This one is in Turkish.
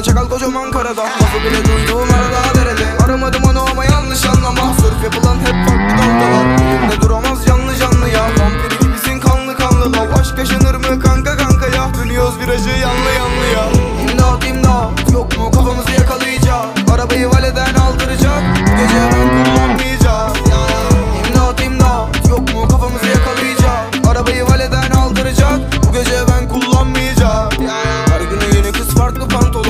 Bana çakal kocaman karada. Lafı bile duyduğum arada derede. Aramadım onu ama yanlış anlama. Sırf yapılan hep farklı dalgalar. Elimde duramaz canlı canlı ya. Vampir gibisin kanlı kanlı lav. Aşk yaşanır mı kanka kanka ya? Dönüyoruz virajı yanlı yanlı ya. İmdat imdat. Yok mu kafamızı yakalayacak? Arabayı valeden aldıracak. Bu gece ben kullanmayacağım İmdat imdat. Yok mu kafamızı yakalayacak? Arabayı valeden aldıracak. Bu gece ben kullanmayacağım Her güne yeni kız farklı pantolon